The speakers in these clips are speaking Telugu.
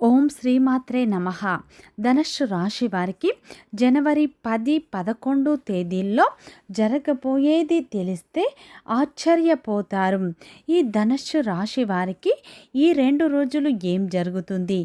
ఓం శ్రీమాత్రే నమ. ధనుష్ రాశి వారికి జనవరి పది పదకొండు తేదీల్లో జరగబోయేది తెలిస్తే ఆశ్చర్యపోతారు. ఈ ధనస్సు రాశి వారికి ఈ రెండు రోజులు ఏం జరుగుతుంది?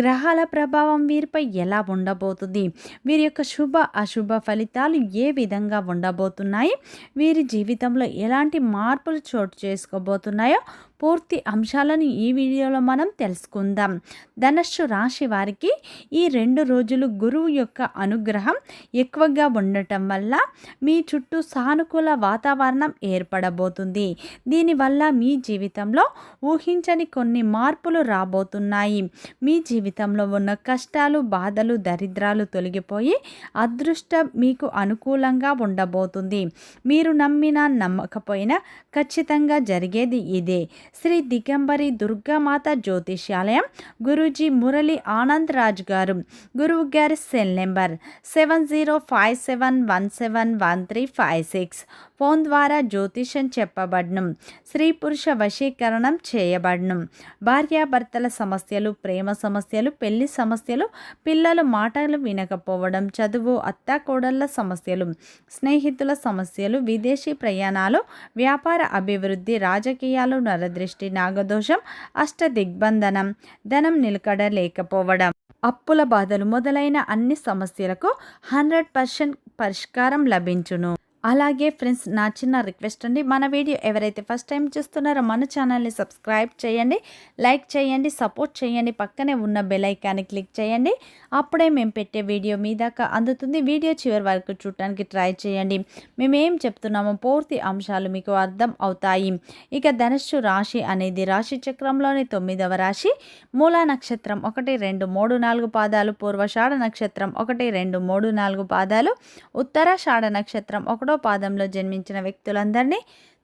గ్రహాల ప్రభావం వీరిపై ఎలా ఉండబోతుంది? వీరి యొక్క శుభ అశుభ ఫలితాలు ఏ విధంగా ఉండబోతున్నాయి? వీరి జీవితంలో ఎలాంటి మార్పులు చోటు చేసుకోబోతున్నాయో పూర్తి అంశాలను ఈ వీడియోలో మనం తెలుసుకుందాం. ధనస్సు రాశి వారికి ఈ రెండు రోజులు గురువు యొక్క అనుగ్రహం ఎక్కువగా ఉండటం వల్ల మీ చుట్టూ సానుకూల వాతావరణం ఏర్పడబోతుంది. దీనివల్ల మీ జీవితంలో ఊహించని కొన్ని మార్పులు రాబోతున్నాయి. మీ జీవితంలో ఉన్న కష్టాలు బాధలు దరిద్రాలు తొలగిపోయి అదృష్టం మీకు అనుకూలంగా ఉండబోతుంది. మీరు నమ్మినా నమ్మకపోయినా ఖచ్చితంగా జరిగేది ఇదే. శ్రీ దిగంబరి దుర్గామాత జ్యోతిష్యాలయం గురూజీ మురళి ఆనంద్ రాజ్ గారు గురువు గారి cell number seven zero five seven one seven one three five six. Phone ద్వారా జ్యోతిషం చెప్పబడను స్త్రీ పురుష వశీకరణం చేయబడను భార్యాభర్తల సమస్యలు ప్రేమ సమస్యలు పెళ్ళి సమస్యలు పిల్లలు మాటలు వినకపోవడం చదువు అత్తాకోడళ్ళ సమస్యలు స్నేహితుల సమస్యలు విదేశీ ప్రయాణాలు వ్యాపార అభివృద్ధి రాజకీయాలు నరదృష్టి నాగదోషం అష్ట దిగ్బంధనం ధనం నిలకడ లేకపోవడం. అప్పుల బాధలు మొదలైన అన్ని సమస్యలకు హండ్రెడ్ పర్సెంట్ పరిష్కారం లభించును. అలాగే ఫ్రెండ్స్ నా చిన్న రిక్వెస్ట్ అండి. మన వీడియో ఎవరైతే ఫస్ట్ టైం చూస్తున్నారో మన ఛానల్ని సబ్స్క్రైబ్ చేయండి. లైక్ చేయండి సపోర్ట్ చేయండి. పక్కనే ఉన్న బెల్ ఐకాన్ని క్లిక్ చేయండి. అప్పుడే మేము పెట్టే వీడియో మీ దాకా అందుతుంది. వీడియో చివరి వరకు చూడటానికి ట్రై చేయండి. మేము ఏం చెప్తున్నామో పూర్తి అంశాలు మీకు అర్థం అవుతాయి. ఇక ధనుస్సు రాశి అనేది రాశి చక్రంలోని తొమ్మిదవ రాశి. మూలా నక్షత్రం ఒకటి రెండు మూడు నాలుగు పాదాలు. పూర్వషాఢ నక్షత్రం ఒకటి రెండు మూడు నాలుగు పాదాలు. ఉత్తరాషాఢ నక్షత్రం ఒకటి పాదంలో జన్మించిన వ్యక్తులందరినీ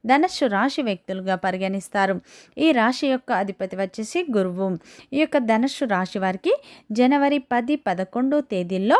ధనస్సు రాశి వ్యక్తులుగా పరిగణిస్తారు. ఈ రాశి యొక్క అధిపతి వచ్చేసి గురువు. ఈ యొక్క ధనస్సు రాశి వారికి జనవరి పది పదకొండు తేదీల్లో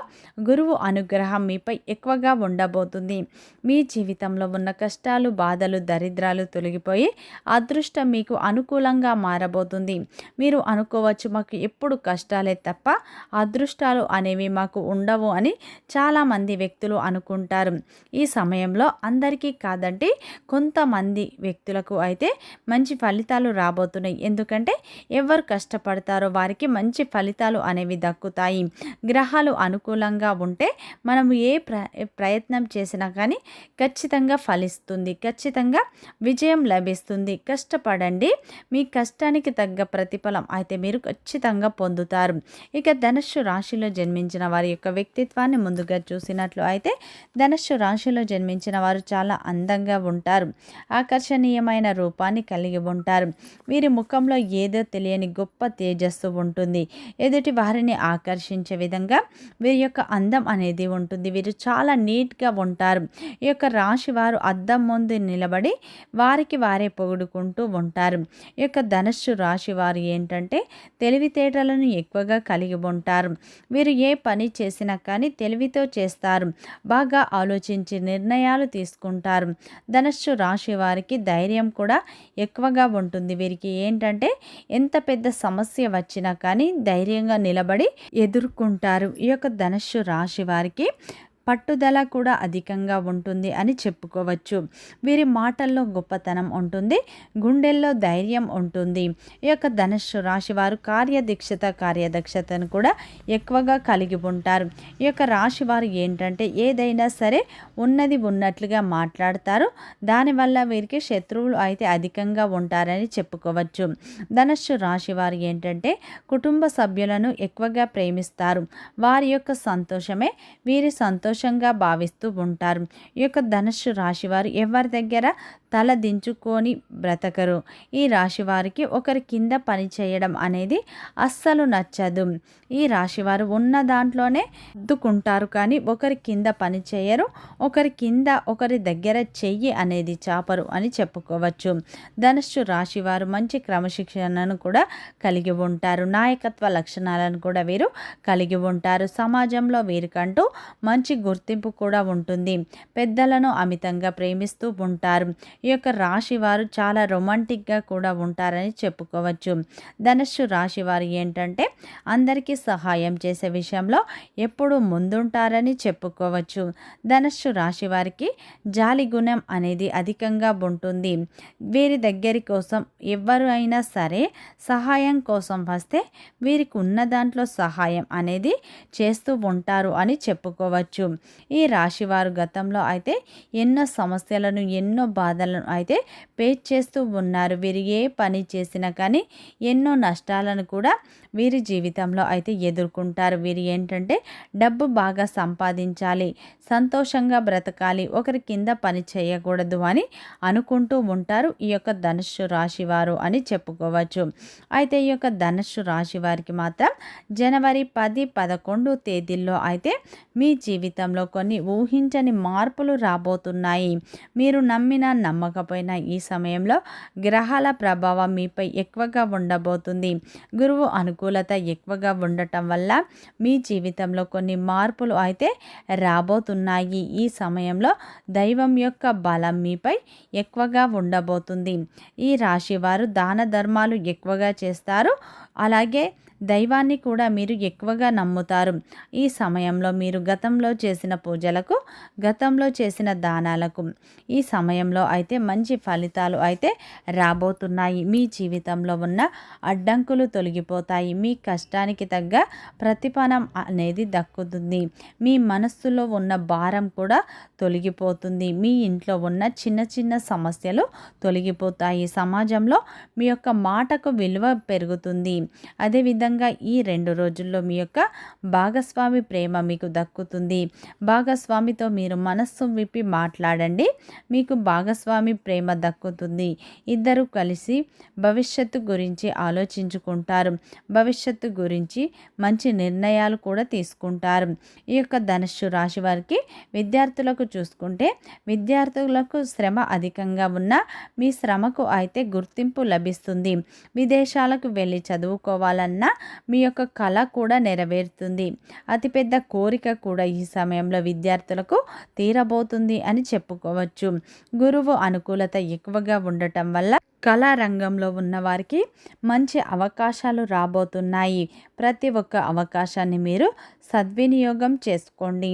గురువు అనుగ్రహం మీపై ఎక్కువగా ఉండబోతుంది. మీ జీవితంలో ఉన్న కష్టాలు బాధలు దరిద్రాలు తొలగిపోయి అదృష్టం మీకు అనుకూలంగా మారబోతుంది. మీరు అనుకోవచ్చు మాకు ఎప్పుడు కష్టాలే తప్ప అదృష్టాలు అనేవి మాకు ఉండవు అని చాలామంది వ్యక్తులు అనుకుంటారు. ఈ సమయంలో అందరికీ కాదంటే కొంత మంది వ్యక్తులకు అయితే మంచి ఫలితాలు రాబోతున్నాయి. ఎందుకంటే ఎవరు కష్టపడతారో వారికి మంచి ఫలితాలు అనేవి దక్కుతాయి. గ్రహాలు అనుకూలంగా ఉంటే మనం ఏ ప్ర ప్రయత్నం చేసినా కానీ ఖచ్చితంగా ఫలిస్తుంది. ఖచ్చితంగా విజయం లభిస్తుంది. కష్టపడండి. మీ కష్టానికి తగ్గ ప్రతిఫలం అయితే మీరు ఖచ్చితంగా పొందుతారు. ఇక ధనుస్సు రాశిలో జన్మించిన వారి యొక్క వ్యక్తిత్వాన్ని ముందుగా చూసినట్లు అయితే ధనుస్సు రాశిలో జన్మించిన వారు చాలా అందంగా ఉంటారు. ఆకర్షణీయమైన రూపాన్ని కలిగి ఉంటారు. వీరి ముఖంలో ఏదో తెలియని గొప్ప తేజస్సు ఉంటుంది. ఎదుటి వారిని ఆకర్షించే విధంగా వీరి యొక్క అందం అనేది ఉంటుంది. వీరు చాలా నీట్గా ఉంటారు. ఈ యొక్క రాశి వారు అద్దం ముందు నిలబడి వారికి వారే పొగుడుకుంటూ ఉంటారు. ఈ యొక్క ధనస్సు రాశి వారు ఏంటంటే తెలివితేటలను ఎక్కువగా కలిగి ఉంటారు. వీరు ఏ పని చేసినా కానీ తెలివితో చేస్తారు. బాగా ఆలోచించి నిర్ణయాలు తీసుకుంటారు. ధనస్సు రాశి వారికి ధైర్యం కూడా ఎక్కువగా ఉంటుంది. వీరికి ఏంటంటే ఎంత పెద్ద సమస్య వచ్చినా కానీ ధైర్యంగా నిలబడి ఎదుర్కొంటారు. ఈ యొక్క ధనుస్సు రాశి వారికి పట్టుదల కూడా అధికంగా ఉంటుంది అని చెప్పుకోవచ్చు. వీరి మాటల్లో గొప్పతనం ఉంటుంది గుండెల్లో ధైర్యం ఉంటుంది. ఈ యొక్క ధనుస్సు రాశి వారు కార్యదీక్షత కార్యదక్షతను కూడా ఎక్కువగా కలిగి ఉంటారు. ఈ యొక్క రాశి వారు ఏంటంటే ఏదైనా సరే ఉన్నది ఉన్నట్లుగా మాట్లాడతారు. దానివల్ల వీరికి శత్రువులు అయితే అధికంగా ఉంటారని చెప్పుకోవచ్చు. ధనుస్సు రాశి వారు ఏంటంటే కుటుంబ సభ్యులను ఎక్కువగా ప్రేమిస్తారు. వారి యొక్క సంతోషమే వీరి సంతోషం సంతోషంగా భావిస్తూ ఉంటారు. ఈ యొక్క ధనుస్సు రాశి వారు ఎవరి దగ్గర తల దించుకొని బ్రతకరు. ఈ రాశి వారికి ఒకరి కింద పని చేయడం అనేది అస్సలు నచ్చదు. ఈ రాశివారు ఉన్న దాంట్లోనే దుక్కుంటారు కానీ ఒకరి కింద పని చేయరు. ఒకరి కింద ఒకరి దగ్గర చెయ్యి అనేది చాపరు అని చెప్పుకోవచ్చు. ధనుస్సు రాశివారు మంచి క్రమశిక్షణను కూడా కలిగి ఉంటారు. నాయకత్వ లక్షణాలను కూడా వీరు కలిగి ఉంటారు. సమాజంలో వీరికంటూ మంచి గుర్తింపు కూడా ఉంటుంది. పెద్దలను అమితంగా ప్రేమిస్తూ ఉంటారు. ఈ యొక్క రాశి వారు చాలా రొమాంటిక్గా కూడా ఉంటారని చెప్పుకోవచ్చు. ధనుస్సు రాశి వారు ఏంటంటే అందరికీ సహాయం చేసే విషయంలో ఎప్పుడు ముందుంటారని చెప్పుకోవచ్చు. ధనుస్సు రాశి వారికి జాలి గుణం అనేది అధికంగా ఉంటుంది. వీరి దగ్గరి కోసం ఎవరు అయినా సరే సహాయం కోసం వస్తే వీరికి ఉన్న దాంట్లో సహాయం అనేది చేస్తూ ఉంటారు అని చెప్పుకోవచ్చు. ఈ రాశివారు గతంలో అయితే ఎన్నో సమస్యలను ఎన్నో బాధలను అయితే పేచ్ చేస్తూ ఉన్నారు. వీరు ఏ పని చేసినా కానీ ఎన్నో నష్టాలను కూడా వీరి జీవితంలో అయితే ఎదుర్కొంటారు. వీరు ఏంటంటే డబ్బు బాగా సంపాదించాలి సంతోషంగా బ్రతకాలి ఒకరి కింద పని చేయకూడదు అని అనుకుంటూ ఉంటారు. ఈ యొక్క ధనుస్సు రాశి వారు అని చెప్పుకోవచ్చు. అయితే ఈ యొక్క ధనుస్సు రాశి వారికి మాత్రం జనవరి పది పదకొండు తేదీల్లో అయితే మీ జీవితంలో కొన్ని ఊహించని మార్పులు రాబోతున్నాయి. మీరు నమ్మిన నమ్మకపోయినా ఈ సమయంలో గ్రహాల ప్రభావం మీపై ఎక్కువగా ఉండబోతుంది. గురువు అనుకూలత ఎక్కువగా ఉండటం వల్ల మీ జీవితంలో కొన్ని మార్పులు అయితే రాబోతున్నాయి. ఈ సమయంలో దైవం యొక్క బలం మీపై ఎక్కువగా ఉండబోతుంది. ఈ రాశి వారు దాన ధర్మాలు ఎక్కువగా చేస్తారు. అలాగే దైవాన్ని కూడా మీరు ఎక్కువగా నమ్ముతారు. ఈ సమయంలో మీరు గతంలో చేసిన పూజలకు గతంలో చేసిన దానాలకు ఈ సమయంలో అయితే మంచి ఫలితాలు అయితే రాబోతున్నాయి. మీ జీవితంలో ఉన్న అడ్డంకులు తొలగిపోతాయి. మీ కష్టానికి తగ్గ ప్రతిఫలం అనేది దక్కుతుంది. మీ మనస్సులో ఉన్న భారం కూడా తొలగిపోతుంది. మీ ఇంట్లో ఉన్న చిన్న చిన్న సమస్యలు తొలగిపోతాయి. సమాజంలో మీ యొక్క మాటకు విలువ పెరుగుతుంది. అదేవిధంగా ఖచ్చితంగా ఈ రెండు రోజుల్లో మీ యొక్క భాగస్వామి ప్రేమ మీకు దక్కుతుంది. భాగస్వామితో మీరు మనస్సు విప్పి మాట్లాడండి. మీకు భాగస్వామి ప్రేమ దక్కుతుంది. ఇద్దరు కలిసి భవిష్యత్తు గురించి ఆలోచించుకుంటారు. భవిష్యత్తు గురించి మంచి నిర్ణయాలు కూడా తీసుకుంటారు. ఈ యొక్క ధనుస్సు రాశి వారికి విద్యార్థులకు చూసుకుంటే విద్యార్థులకు శ్రమ అధికంగా ఉన్న మీ శ్రమకు అయితే గుర్తింపు లభిస్తుంది. విదేశాలకు వెళ్ళి చదువుకోవాలన్నా మీ యొక్క కళ కూడా నెరవేరుతుంది. అతిపెద్ద కోరిక కూడా ఈ సమయంలో విద్యార్థులకు తీరబోతుంది అని చెప్పుకోవచ్చు. గురువు అనుకూలత ఎక్కువగా ఉండటం వల్ల కళారంగంలో ఉన్నవారికి మంచి అవకాశాలు రాబోతున్నాయి. ప్రతి ఒక్క అవకాశాన్ని మీరు సద్వినియోగం చేసుకోండి.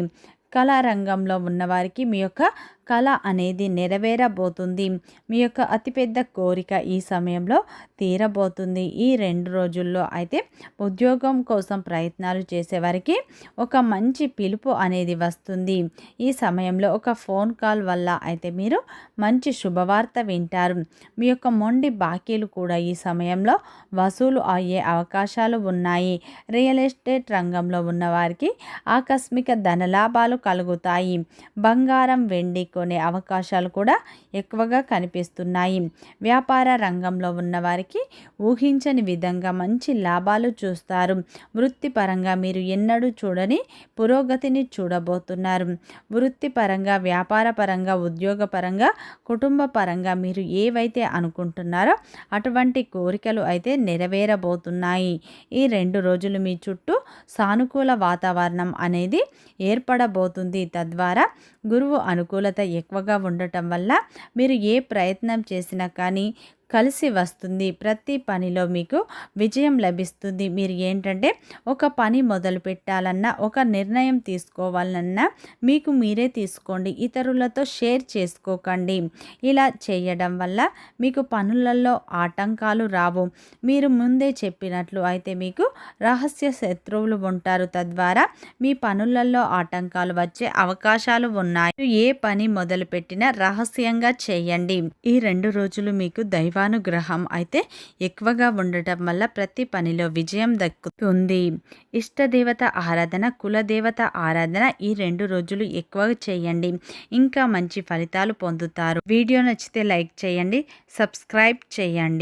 కళారంగంలో ఉన్నవారికి మీ యొక్క కళ అనేది నెరవేరబోతుంది. మీ యొక్క అతిపెద్ద కోరిక ఈ సమయంలో తీరబోతుంది. ఈ రెండు రోజుల్లో అయితే ఉద్యోగం కోసం ప్రయత్నాలు చేసేవారికి ఒక మంచి పిలుపు అనేది వస్తుంది. ఈ సమయంలో ఒక ఫోన్ కాల్ వల్ల అయితే మీరు మంచి శుభవార్త వింటారు. మీ యొక్క మొండి బాకీలు కూడా ఈ సమయంలో వసూలు అయ్యే అవకాశాలు ఉన్నాయి. రియల్ ఎస్టేట్ రంగంలో ఉన్నవారికి ఆకస్మిక ధనలాభాలు కలుగుతాయి. బంగారం వెండి చేసుకునే అవకాశాలు కూడా ఎక్కువగా కనిపిస్తున్నాయి. వ్యాపార రంగంలో ఉన్నవారికి ఊహించని విధంగా మంచి లాభాలు చూస్తారు. వృత్తిపరంగా మీరు ఎన్నడూ చూడని పురోగతిని చూడబోతున్నారు. వృత్తిపరంగా వ్యాపార పరంగా ఉద్యోగపరంగా కుటుంబ పరంగా మీరు ఏవైతే అనుకుంటున్నారో అటువంటి కోరికలు అయితే నెరవేరబోతున్నాయి. ఈ రెండు రోజులు మీ చుట్టూ సానుకూల వాతావరణం అనేది ఏర్పడబోతుంది. తద్వారా గురువు అనుకూలత ఎక్కువగా ఉండటం వల్ల మీరు ఏ ప్రయత్నం చేసినా కానీ కలిసి వస్తుంది. ప్రతి పనిలో మీకు విజయం లభిస్తుంది. మీరు ఏంటంటే ఒక పని మొదలు పెట్టాలన్నా ఒక నిర్ణయం తీసుకోవాలన్నా మీకు మీరే తీసుకోండి. ఇతరులతో షేర్ చేసుకోకండి. ఇలా చేయడం వల్ల మీకు పనులలో ఆటంకాలు రావు. మీరు ముందే చెప్పినట్లు అయితే మీకు రహస్య శత్రువులు ఉంటారు. తద్వారా మీ పనులలో ఆటంకాలు వచ్చే అవకాశాలు ఉన్నాయి. ఏ పని మొదలుపెట్టినా రహస్యంగా చేయండి. ఈ రెండు రోజులు మీకు దైవ దైవానుగ్రహం అయితే ఎక్కువగా ఉండటం వల్ల ప్రతి పనిలో విజయం దక్కుతుంది. ఇష్టదేవత ఆరాధన కులదేవత ఆరాధన ఈ రెండు రోజులు ఎక్కువగా చేయండి. ఇంకా మంచి ఫలితాలు పొందుతారు. వీడియో నచ్చితే లైక్ చేయండి సబ్స్క్రైబ్ చేయండి.